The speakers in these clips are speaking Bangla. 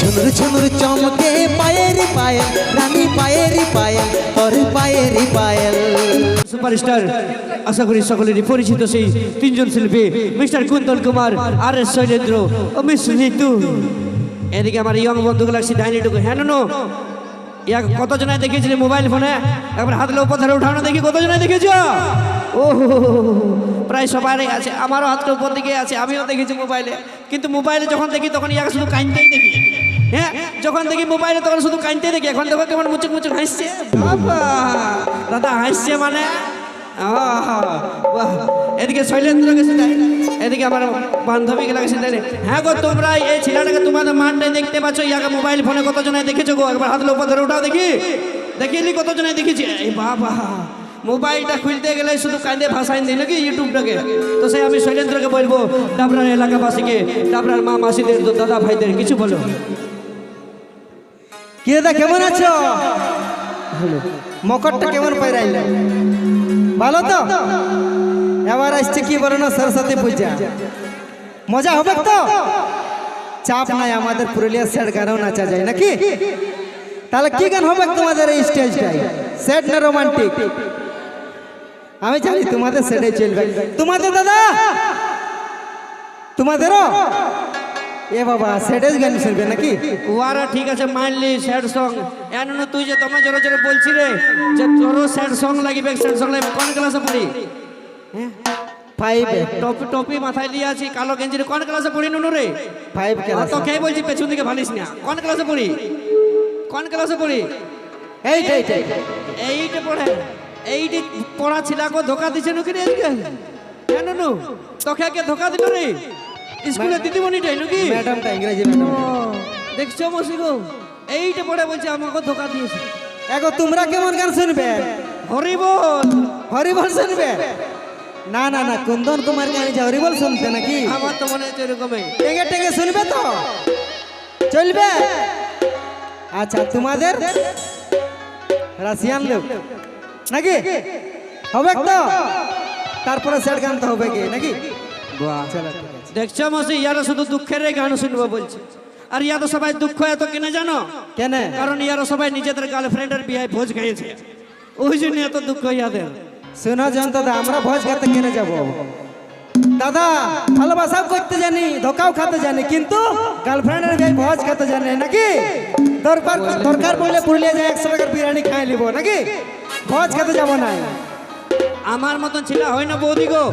ঝুনুর ঝুনুর চমকে পায়ের পায়েল রানী পায়ের পায়েল তোর পায়ের পায়েল। সুপারস্টার আশা করি সকলেরই পরিচিত সেই তিনজন শিল্পী mister Kuntal Kumar R S Shailendra ও মিস ঋতু এদিকে আমার ইয়ং বন্ধুগুলো লাগছে ডাইনিটুকু হ্যাঁ নো ইয়া কতজনায় দেখেছিলে মোবাইল ফোনে? একবার হাত উপর ধরে উঠানো দেখি কতজনায় দেখেছ ও প্রায় সবারই আছে, আমারও হাতটা উপর দিকে আছে, আমিও দেখেছি মোবাইলে। কিন্তু মোবাইলে যখন দেখি, তখন ইয়াকে শুধু কাইনতেই দেখি। হ্যাঁ যখন দেখি মোবাইলে, তখন শুধু কাইনতেই দেখি। এখন দেখো কেমন মুচুক মুচুক হাসছে। বাবা, দাদা হাসছে মানে। এদিকে শৈলেন্দ্র গেছে তাই এদিকে আমার বান্ধবী গেলা গেছে হ্যাঁ গো তোমরা এই ছেলেটাকে তোমাদের মাঠটাই দেখতে পাচ্ছ। ইয়াকে মোবাইল ফোনে কতজনে দেখেছ গো? একবার হাত উপর ধরে উঠাও দেখি। দেখিলি কতজনে দেখেছি। এই বাবা মোবাইলটা খুলতে গেলে শুধু কান্দে ভাষায় দিই নাকি ইউটিউবটাকে? তো সেই আমি শৈলেন্দ্রকে বলব, ডাবরার এলাকাবাসীকে, ডাবরার মা মাসিদের দাদা ভাইদের, কিছু বলো। কি কেমন আছো? মকরটা কেমন পাইরাইলে ভালো তো? এবার আসছে কি বলো না, সরস্বতী পূজা? মজা হবে তো? চাপ নাই, আমাদের পুরুলিয়া সেট গানও নাচা যায় নাকি? তাহলে কি গান হবে তোমাদের এই স্টেজটাই সেট না রোমান্টিক আমি জানি তোমাদের সেটাই চলবে। তোমাদের দাদা? তোমাদেরও? এ বাবা সেটাই গান শুনবে নাকি? ওয়ারা ঠিক আছে, মানলি স্যাড সং এন তুই যে তোমার জোরে জোরে বলছি রে যে তোরও স্যাড সং লাগিবে স্যাড সং লাগবে। কোন ক্লাসে পড়ি? ফাইভ টপি টপি মাথায় দিয়ে আছি কালো গেঞ্জির। কোন ক্লাসে পড়ি নুনু রে? Five class. তো কে বলছি পেছন দিকে ভালিস না। কোন ক্লাসে পড়ি? কোন ক্লাসে পড়ি? এই এই এই পড়ে। এইটি পড়া ছিলাকো ধোকা দিছে নাকি রে আজকে? কেন নু তোকে কে ধোকা দিল রে? স্কুলে দিদিমণিটাই নাকি? ম্যাডামটা ইংরেজি ম্যাডাম দেখছ মসি এইটা পড়ে বলছে আমাকে ধোকা দিয়েছে। এগো তোমরা কেমন গান শুনবে? হরিবল। হরিবল শুনবে? না না না কুন্দন কুমার গান যে হরিবল শুনতে নাকি? আমার তো মনে হচ্ছে এরকমই। টেঙ্গে টেঙ্গে শুনবে তো? চলবে? আচ্ছা তোমাদের? রাশিয়ান লোক। নাকি? হবে তো? তারপরে সেট গান তো হবে কি নাকি? দেখছ মসি ইয়ারা শুধু দুঃখের গান শুনব বলছে। আর ইয়ারা সবাই দুঃখ এত কিনে জানো? কেন? কারণ ইয়ারা সবাই নিজেদের গার্লফ্রেন্ডের বিয়ে ভোজ খাইয়েছে। ওই জন্য এত দুঃখ ইয়াদের। শোনো যান দাদা, আমরা ভোজ খাতে কেনে যাব? দাদা, ভালোবাসাও করতে জানি, ধোকাও খেতে জানি, কিন্তু গার্লফ্রেন্ডের বিয়ে ভোজ খেতে জানি নাকি? দরকার দরকার পড়লে পুরুলিয়া যায় একশো টাকার বিরিয়ানি খাই নিব, নাকি? ভোজ খেতে যাব না। আমার মতন ছিল হয় না বৌদি গো,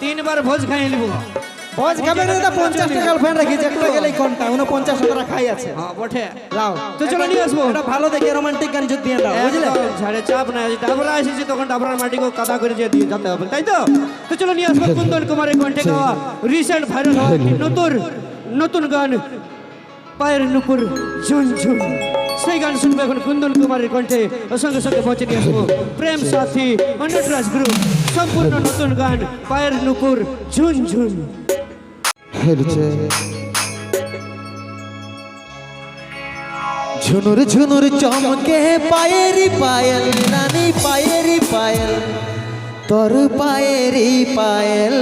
তিনবার ভোজ খাই নিব। না গার্লফ্রেন্ড রাখিছে একটা গেলেই কোনটা? টাকা খাই আছে। হ্যাঁ বটে। লাও তো চলো নিয়ে আসব। এটা ভালো দেখে রোমান্টিক গান যদি দিয়ে দাও বুঝলে? ঝাড়ে চাপ ডাবরা এসেছি তখন ডাবরার মাটিকে কাদা করে দিয়ে দিয়ে যেতে হবে তাই তো? তো চলো নিয়ে আসব কুন্দন কুমারের কণ্ঠে গাওয়া রিসেন্ট ভাইরাল হওয়া নতুন নতুন গান পায়ের নুপুর ঝুন সেই গান শুনব এখন কুন্দন কুমারের কণ্ঠে সঙ্গে সঙ্গে পৌঁছে নিয়ে আসব। প্রেম সাথী ও নটরাজ গ্রুপ সম্পূর্ণ নতুন গান পায়ের নুপুর ঝুন খেলছে ঝুনুর ঝুনুর চমকে পায়েরি পায়েল রানী পায়েরি পায়েল তোর পায়েরি পায়েল।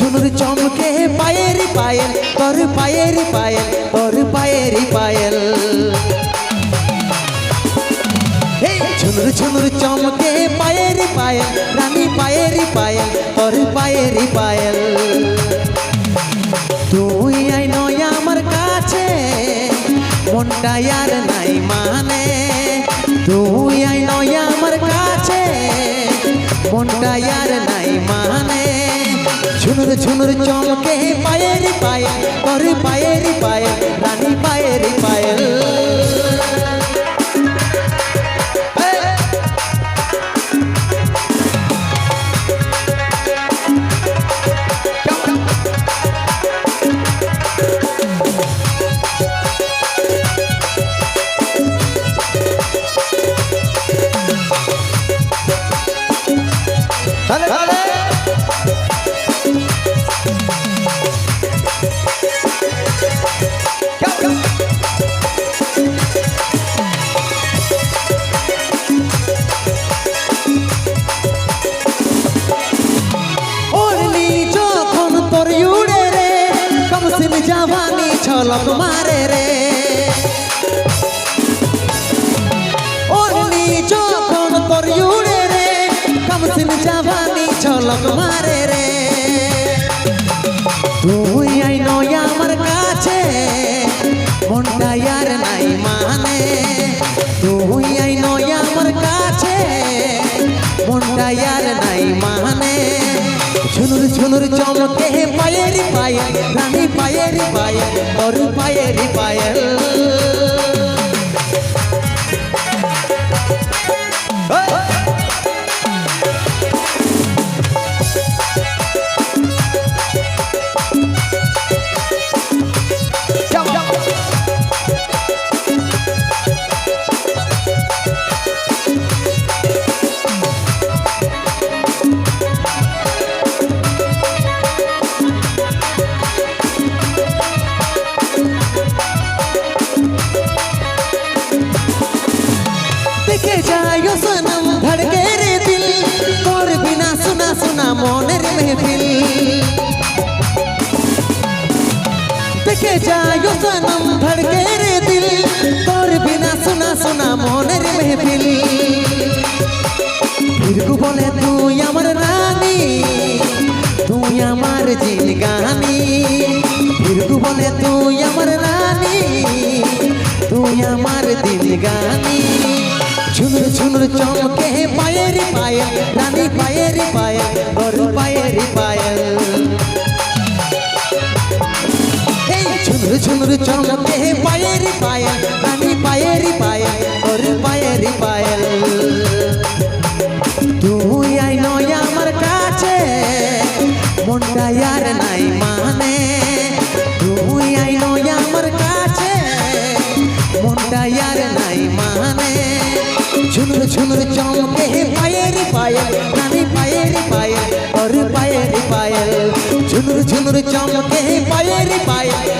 ঝুনুর চমকে পায়েরি পায়েল তোর পায়েরি পায়েল তোর পায়েরি পায়েল। ঝুনুর ঝুনুর চমকে পায়েরি পায়েল, রানী পায়েরি পায়েল তোর পায়েরি পায়েল। তুই আই নয় আমার কাছে, মনটা আর নাই মানে। ঝুনুর ঝুনুর চমকে পায়ের পায়েল তোর পায়ের পায়েল ঝলক মারে রে। অগ্নি যখন তোর উড়ে রে কামসিন জাবানি ঝলক মারে রে। তুই আই নয় আমার কাছে, মনটা আর নাই মানে। তুই আই নয় আমার কাছে, মনটা আর নাই মানে। ঝুনুর ঝুনুর চমকে পায়েরি পায়ে রানী পায়েরি পায়ে তোর পায়েরি মেহফিল দেখে যায় ও সনম ধড়কে রে দিল। তোর বিনা সুনা সুনা মনের মেহফিল। ফিরকু বলে, তুই আমার রানী, তুই আমার জিনগানি ফিরকু বলে, তুই আমার রানী, তুই আমার দিল গানি ঝুনুর ঝুনুর চমকে পায়ের পায়ে রানী পায়ের পায়ে ওর পায়ের পায়ে এই ঝুনুর ঝুনুর চমকে পায়ের পায়ে রানী পায়ের পায়ে ওর পায়ের পায়ে তুই আই নয় আমার কাছে, মনটা আর নাই মানে। তুই আই নয় আমার কাছে, মনটা আর নাই মানে। ঝুনুর ঝুনুর চমকে হে পায়ের পায়ে নানি পায়ের পায়ে ওর পায়ের পায়ে ঝুনুর ঝুনুর চমকে হে পায়ের পায়ে